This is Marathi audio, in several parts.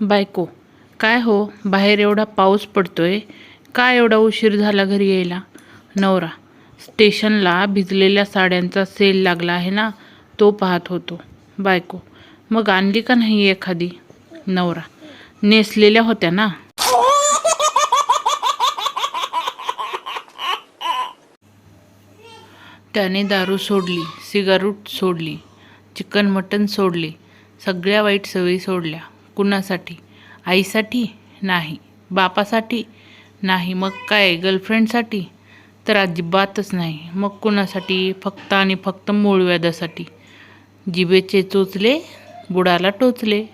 बायको काय हो बाहेर एवढा पाऊस पडतोय काय एवढा उशीर झाला घरी यायला? नवरा स्टेशनला भिजलेल्या साड्यांचा सेल लागला आहे ना तो पाहत होतो. बायको मग आणली का नाही एखादी? नवरा नेसलेल्या होत्या ना? त्याने दारू सोडली सिगारूट सोडली चिकन मटन सोडले सगळ्या वाईट सवयी सोडल्या. कुणासाठी? आईसाठी नाही बापासाठी नाही मग काय? गर्लफ्रेंडसाठी तर अजिबातच नाही. मग कुणासाठी? फक्त आणि फक्त मूळ व्याधासाठी जिभेचे चोचले बुडाला टोचले.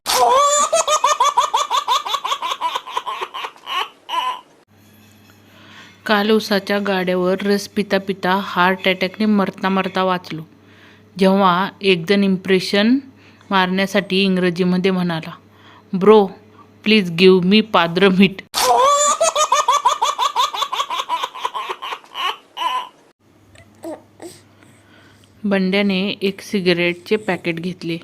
काल उसाच्या गाड्यावर रस पिता पिता हार्ट अटॅकने मरता मरता वाचलो. जेव्हा एकजण इम्प्रेशन मारण्यासाठी इंग्रजीमध्ये म्हणाला bro please give me Padu मीठ. बंड्याने एक सिगरेटचे पॅकेट घेतले.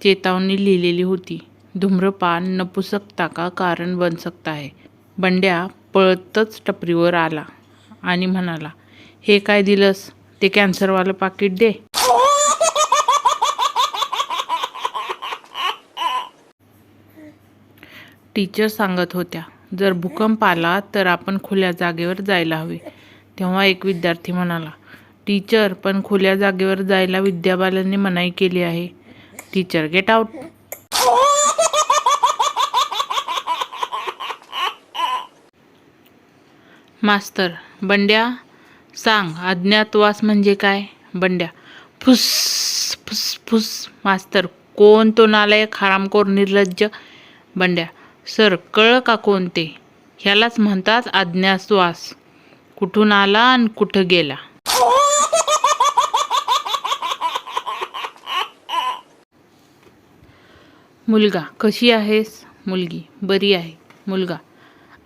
चेतावणी लिहिलेली होती. धूम्रपान नपुसकता का कारण बन सकता आहे बंड्या पळतच टपरीवर आला आणि म्हणाला हे काय दिलंस? ते कॅन्सरवालं पाकिट दे. टीचर सांगत होत्या जर भूकंप आला तर आपण खुल्या जागेवर जायला हवे. तेव्हा एक विद्यार्थी म्हणाला टीचर पण खुल्या जागेवर जायला विद्याबालांनी मनाई केली आहे. टीचर गेट आउट मास्तर बंड्या सांग अज्ञातवास म्हणजे काय? बंड्या फुस फुस फुस मास्तर कोण तो नालायक हरामखोर निर्लज्ज? बंड्या सर कळ का कोणते? ह्यालाच म्हणतात आज्ञाश्वास कुठून आला आणि कुठं गेला? मुलगा कशी आहेस? मुलगी बरी आहे. मुलगा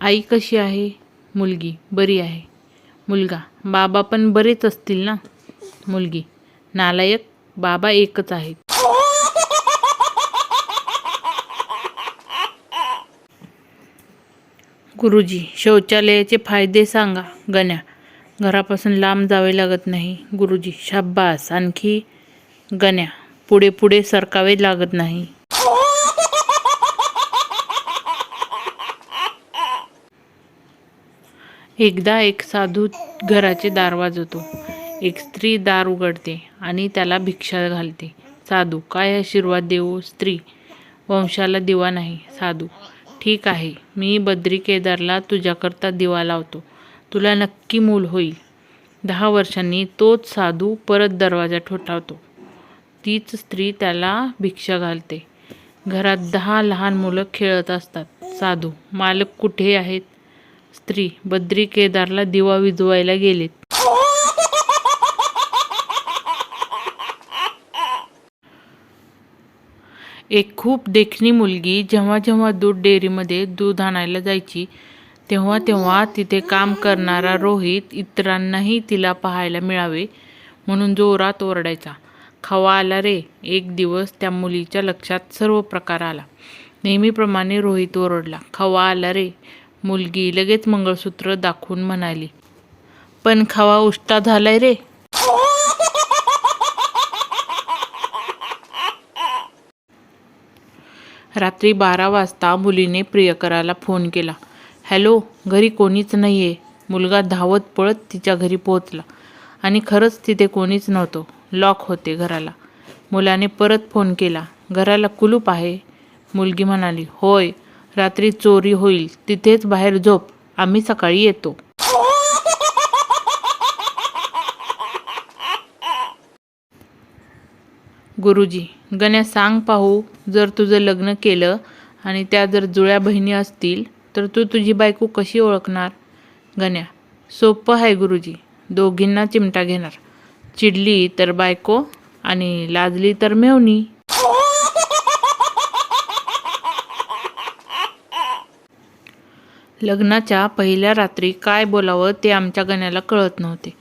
आई कशी आहे? मुलगी बरी आहे. मुलगा बाबा पण बरेच असतील ना? मुलगी नालायक बाबा एकच आहेत. गुरुजी शौचालयाचे फायदे सांगा. गण्या घरापासून लांब जावे लागत नाही. गुरुजी शाब्बास. आणखी? गण्या पुढे पुढे सरकावे लागत नाही. एकदा एक साधू घराचे दार वाजवतो. एक स्त्री दार उघडते आणि त्याला भिक्षा घालते. साधू काय आशीर्वाद देऊ स्त्री? वंशाला दिवा नाही साधू. ठीक आहे. मी बद्री केदारला तुझ्याकरता दिवा लावतो. तुला नक्की मूल होईल. दहा वर्षांनी तोच साधू परत दरवाजा ठोठावतो. तीच स्त्री त्याला भिक्षा घालते. घरात दहा लहान मुलं खेळत असतात. साधू मालक कुठे आहेत? स्त्री बद्री केदारला दिवा विजवायला गेलेत. एक खूप देखणी मुलगी जेव्हा जेव्हा दूध डेअरीमध्ये दूध आणायला जायची तेव्हा तेव्हा तिथे काम करणारा रोहित इतरांनाही तिला पाहायला मिळावे म्हणून जोरात ओरडायचा. खवा आला रे. एक दिवस त्या मुलीच्या लक्षात सर्व प्रकार आला. नेहमीप्रमाणे रोहित ओरडला खवा आला रे. मुलगी लगेच मंगळसूत्र दाखवून म्हणाली पण खवा उष्टा झालाय रे. रात्री बारा वाजता मुलीने प्रियकराला फोन केला. हॅलो घरी कोणीच नाही आहे मुलगा धावत पळत तिच्या घरी पोहोचला आणि खरंच तिथे कोणीच नव्हतं. लॉक होते घराला. मुलाने परत फोन केला. घराला कुलूप आहे. मुलगी म्हणाली होय रात्री चोरी होईल. तिथेच बाहेर झोप. आम्ही सकाळी येतो. गुरुजी गण्या सांग पाहू जर तुझं लग्न केलं आणि त्या जर जुळ्या बहिणी असतील तर तू तुझी बायको कशी ओळखणार? गण्या सोपं आहे गुरुजी दोघींना चिमटा घेणार. चिडली तर बायको आणि लाजली तर मेवणी. लग्नाच्या पहिल्या रात्री काय बोलावं ते आमच्या गण्याला कळत नव्हते.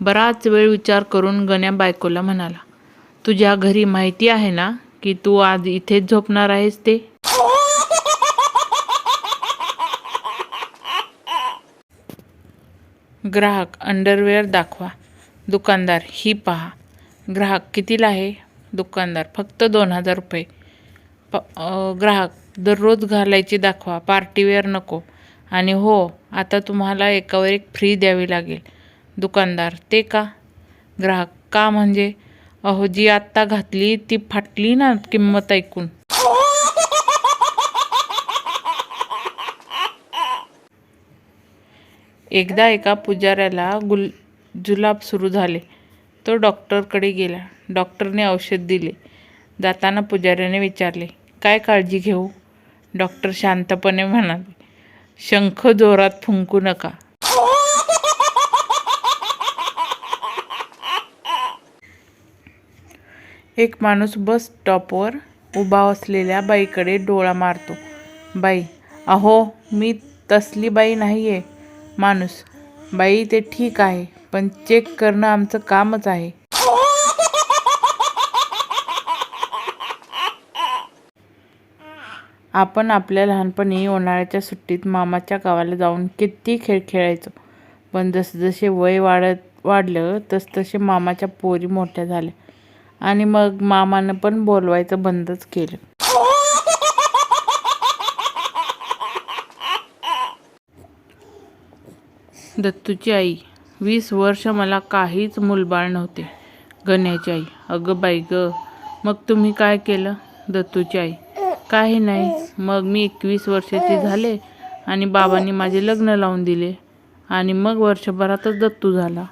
बराच वेळ विचार करून गण्या बायकोला म्हणाला तुझ्या घरी माहिती आहे ना की तू आज इथेच झोपणार आहेस ते? ग्राहक अंडरवेअर दाखवा. दुकानदार ही पहा. ग्राहक कितीला आहे? दुकानदार फक्त दोन हजार रुपये. प ग्राहक दररोज घालायची दाखवा. पार्टीवेअर नको. आणि हो आता तुम्हाला एकावर एक फ्री द्यावी लागेल. दुकानदार ते का? ग्राहक का म्हणजे? अहो जी आत्ता घातली ती फाटली ना किंमत ऐकून. एकदा एका पुजाऱ्याला गुल जुलाब सुरू झाले. तो डॉक्टरकडे गेला. डॉक्टरने औषध दिले. जाताना पुजाऱ्याने विचारले काय काळजी घेऊ? डॉक्टर शांतपणे म्हणाले शंख जोरात फुंकू नका. एक माणूस बस स्टॉपवर उभा असलेल्या बाईकडे डोळा मारतो. बाई अहो मी तसली बाई नाही आहे माणूस. बाई ते ठीक आहे पण चेक करणं आमचं कामच आहे. आपण आपल्या लहानपणी उन्हाळ्याच्या सुट्टीत मामाच्या गावाला जाऊन किती खेळ खेळायचो. पण जसजसे वय वाढत वाढलं तसतसे मामाच्या पोरी मोठ्या झाल्या. आणि मग मामानं पण बोलवायचं बंदच केलं. दत्तूची आई वीस वर्ष मला काहीच मूलबाळ नव्हते. गण्याची आई अगं बाई ग मग तुम्ही काय केलं? दत्तूची आई काही नाही मग मी एकवीस वर्षाची झाले आणि बाबांनी माझे लग्न लावून दिले आणि मग वर्षभरातच दत्तू झाला.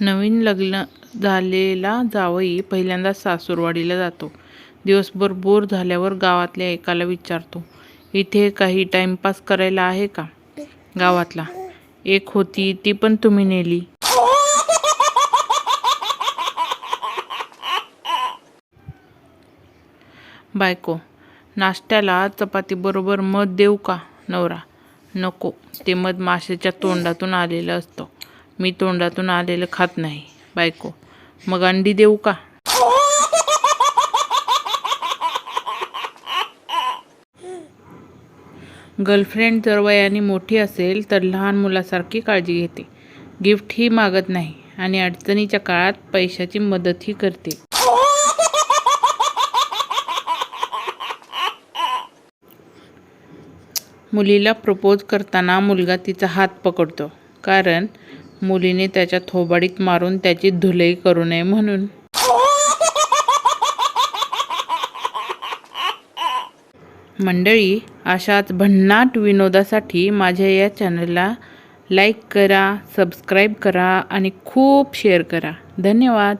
नवीन लग्न झालेला जावई पहिल्यांदा सासूरवाडीला जातो. दिवसभर बोर झाल्यावर गावातल्या एकाला विचारतो इथे काही टाइमपास करायला आहे का? गावातला. एक होती ती पण तुम्ही नेली. बायको नाश्त्याला चपातीबरोबर मध देऊ का नवरा? नको ते मध माशाच्या तोंडातून आलेलं असतं. मी तोंडातून आलेलं खात नाही. बायको मग अंडी देऊ का? गर्लफ्रेंड जर वयाने मोठी असेल तर लहान मुलासारखी काळजी घेते. गिफ्टही मागत नाही आणि अडचणीच्या काळात पैशाची मदतही करते. मुलीला प्रपोज करताना मुलगा तिचा हात पकडतो. कारण मुलीने त्याच्या थोबाडीत मारून त्याची धुलई करू नये म्हणून. मंडळी अशाच भन्नाट विनोदासाठी माझ्या या चॅनलला लाईक करा सबस्क्राईब करा आणि खूप शेअर करा. धन्यवाद.